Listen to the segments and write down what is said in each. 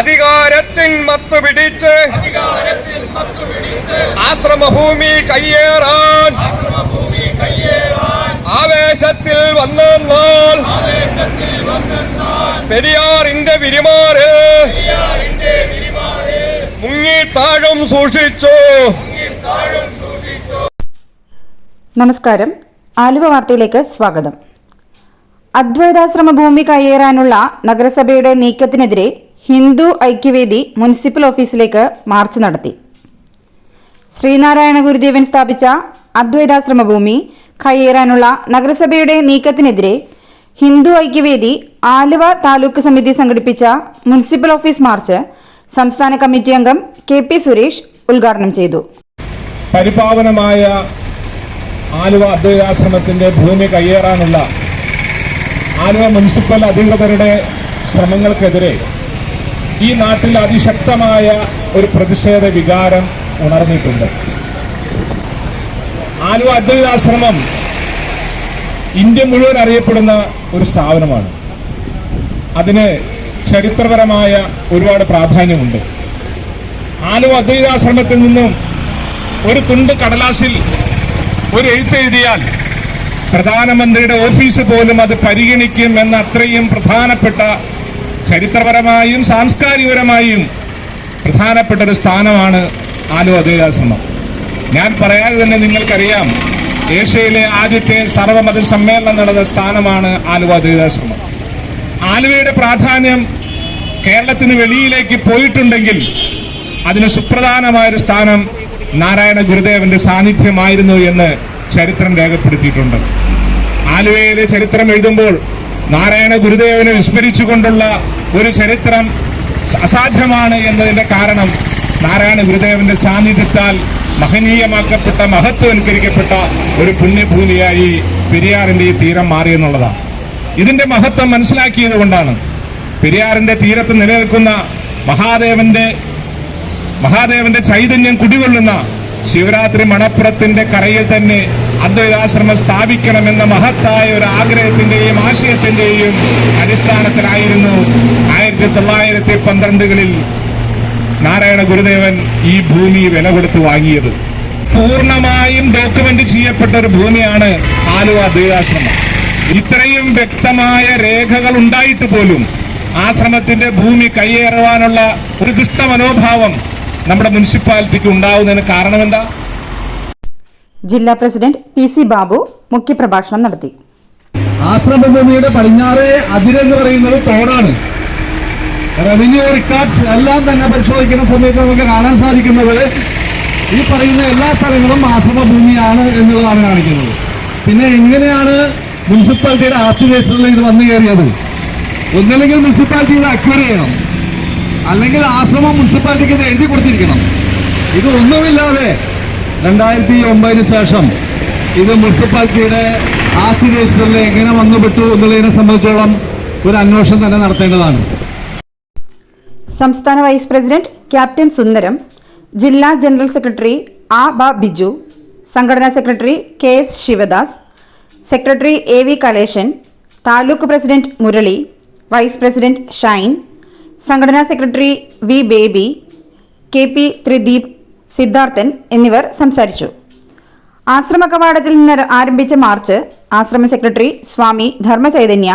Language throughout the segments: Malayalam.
അധികാരത്തിൻ മത്തു പിടിച്ച് ആശ്രമഭൂമി കയ്യേറാൻ ആവേശത്തിൽ വന്നാൽ പെരിയാറിന്റെ വിരിമാറ് മുങ്ങിത്താഴും സൂക്ഷിച്ചു. നമസ്കാരം. ആലുവ വാർത്തയിലേക്ക് സ്വാഗതം. അദ്വൈതാശ്രമ ഭൂമി കയ്യേറാനുള്ള നഗരസഭയുടെ നീക്കത്തിനെതിരെ ഹിന്ദു ഐക്യവേദി മുനിസിപ്പൽ ഓഫീസിലേക്ക് മാർച്ച് നടത്തി. ശ്രീനാരായണ ഗുരുദേവൻ സ്ഥാപിച്ച അദ്വൈതാശ്രമ ഭൂമി കയ്യേറാനുള്ള നഗരസഭയുടെ നീക്കത്തിനെതിരെ ഹിന്ദു ഐക്യവേദി ആലുവ താലൂക്ക് സമിതി സംഘടിപ്പിച്ച മുനിസിപ്പൽ ഓഫീസ് മാർച്ച് സംസ്ഥാന കമ്മിറ്റി അംഗം കെ പി സുരേഷ് ഉദ്ഘാടനം ചെയ്തു. പരിപാവനമായ ആലുവ അദ്വൈതാശ്രമത്തിന്റെ ഭൂമി കയ്യേറാനുള്ള ആലുവ മുനിസിപ്പൽ അധികൃതരുടെ ശ്രമങ്ങൾക്കെതിരെ ഈ നാട്ടിൽ അതിശക്തമായ ഒരു പ്രതിഷേധ വികാരം ഉണർന്നിട്ടുണ്ട്. ആലുവ അദ്വൈതാശ്രമം ഇന്ത്യ മുഴുവൻ അറിയപ്പെടുന്ന ഒരു സ്ഥാപനമാണ്. അതിന് ചരിത്രപരമായ ഒരുപാട് പ്രാധാന്യമുണ്ട്. ആലുവ അദ്വൈതാശ്രമത്തിൽ നിന്നും ഒരു തുണ്ട് കടലാസിൽ ഒരു എഴുത്തെഴുതിയാൽ പ്രധാനമന്ത്രിയുടെ ഓഫീസ് പോലും അത് പരിഗണിക്കും എന്ന അത്രയും പ്രധാനപ്പെട്ട ചരിത്രപരമായും സാംസ്കാരികപരമായും പ്രധാനപ്പെട്ട ഒരു സ്ഥാനമാണ് ആലുവ അദ്വൈതാശ്രമം ഞാൻ പറയാതെ തന്നെ നിങ്ങൾക്കറിയാം ഏഷ്യയിലെ ആദ്യത്തെ സർവമത സമ്മേളനം നടന്ന സ്ഥാനമാണ് ആലുവ അദ്വൈതാശ്രമം ആലുവയുടെ പ്രാധാന്യം കേരളത്തിന് വെളിയിലേക്ക് പോയിട്ടുണ്ടെങ്കിൽ അതിന് സുപ്രധാനമായൊരു സ്ഥാനം നാരായണ ഗുരുദേവന്റെ സാന്നിധ്യമായിരുന്നു എന്ന് ചരിത്രം രേഖപ്പെടുത്തിയിട്ടുണ്ട്. ആലുവയിലെ ചരിത്രം എഴുതുമ്പോൾ നാരായണ ഗുരുദേവനെ വിസ്മരിച്ചുകൊണ്ടുള്ള ഒരു ചരിത്രം അസാധ്യമാണ് എന്നതിന്റെ കാരണം നാരായണ ഗുരുദേവന്റെ സാന്നിധ്യത്താൽ മഹനീയമാക്കപ്പെട്ട മഹത്വവൽക്കരിക്കപ്പെട്ട ഒരു പുണ്യഭൂമിയായി പെരിയാറിന്റെ ഈ തീരം മാറി എന്നുള്ളതാണ്. ഇതിന്റെ മഹത്വം മനസ്സിലാക്കിയത് കൊണ്ടാണ് പെരിയാറിന്റെ തീരത്ത് നിലനിൽക്കുന്ന മഹാദേവന്റെ മഹാദേവന്റെ ചൈതന്യം കുടികൊള്ളുന്ന ശിവരാത്രി മണപ്പുറത്തിന്റെ കരയിൽ തന്നെ അദ്വൈതാശ്രമം സ്ഥാപിക്കണമെന്ന മഹത്തായ ഒരു ആഗ്രഹത്തിന്റെയും ആശയത്തിന്റെയും അടിസ്ഥാനത്തിലായിരുന്നു ആയിരത്തി തൊള്ളായിരത്തി പന്ത്രണ്ടുകളിൽ നാരായണ ഗുരുദേവൻ ഈ ഭൂമി വില കൊടുത്ത് വാങ്ങിയത്. പൂർണമായും ഡോക്യുമെന്റ് ചെയ്യപ്പെട്ട ഒരു ഭൂമിയാണ് ആലുവ അദ്വൈതാശ്രമം. ഇത്രയും വ്യക്തമായ രേഖകൾ ഉണ്ടായിട്ട് പോലും ആശ്രമത്തിന്റെ ഭൂമി കയ്യേറുവാനുള്ള ഒരു ദുഷ്ട മനോഭാവം നമ്മുടെ മുനിസിപ്പാലിറ്റിക്ക് ഉണ്ടാവുന്നതിന് കാരണം എന്താ? ജില്ലാ പ്രസിഡന്റ് പി സി ബാബു മുഖ്യപ്രഭാഷണം നടത്തി. ആശ്രമഭൂമിയുടെ പടിഞ്ഞാറേ അതിരെന്ന് പറയുന്നത് തോടാണ്. റവന്യൂ റിക്കാർഡ്സ് എല്ലാം തന്നെ പരിശോധിക്കുന്ന സമയത്ത് നമുക്ക് കാണാൻ സാധിക്കുന്നത് ഈ പറയുന്ന എല്ലാ സ്ഥലങ്ങളും ആശ്രമഭൂമിയാണ് എന്നുള്ളതാണ് കാണിക്കുന്നത്. പിന്നെ എങ്ങനെയാണ് മുനിസിപ്പാലിറ്റിയുടെ ആസ്തിരേഷനിൽ ഇത് വന്നു കയറിയത്? ഒന്നല്ലെങ്കിൽ മുനിസിപ്പാലിറ്റി ഇത് അക്വയർ ചെയ്യണം. അല്ലെങ്കിൽ ആശ്രമം മുനിസിപ്പാലിറ്റിക്ക് ഇത് എഴുതി കൊടുത്തിരിക്കണം. ഇത് ഒന്നുമില്ലാതെ രണ്ടായിരത്തി ഒമ്പതിന് ശേഷം ഇത് മുനിസിപ്പാലിറ്റിയുടെ ആസ്തി രജിസ്റ്ററിൽ എങ്ങനെ വന്നുപെട്ടു എന്നുള്ളതിനെ സംബന്ധിച്ചോളം ഒരു അന്വേഷണം തന്നെ നടത്തേണ്ടതാണ്. സംസ്ഥാന വൈസ് പ്രസിഡന്റ് ക്യാപ്റ്റൻ സുന്ദരം ജില്ലാ ജനറൽ സെക്രട്ടറി ആ ബ ബിജു സംഘടനാ secretary K S Sivadas secretary A V Kaleshan taluk president Murali vice president Shine സംഘടനാ secretary V Baby K P Thrideep Siddharthan എന്നിവർ സംസാരിച്ചു. ആശ്രമ കവാടത്തിൽ നിന്ന് ആരംഭിച്ച മാർച്ച് ആശ്രമ സെക്രട്ടറി സ്വാമി ധർമ്മചൈതന്യ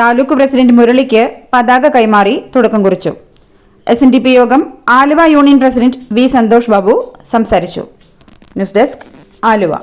താലൂക്ക് പ്രസിഡന്റ് മുരളിക്ക് പതാക കൈമാറി തുടക്കം കുറിച്ചു. S N D P Yogam Aluva union president V Santhosh Babu സംസാരിച്ചു. News desk Aluva.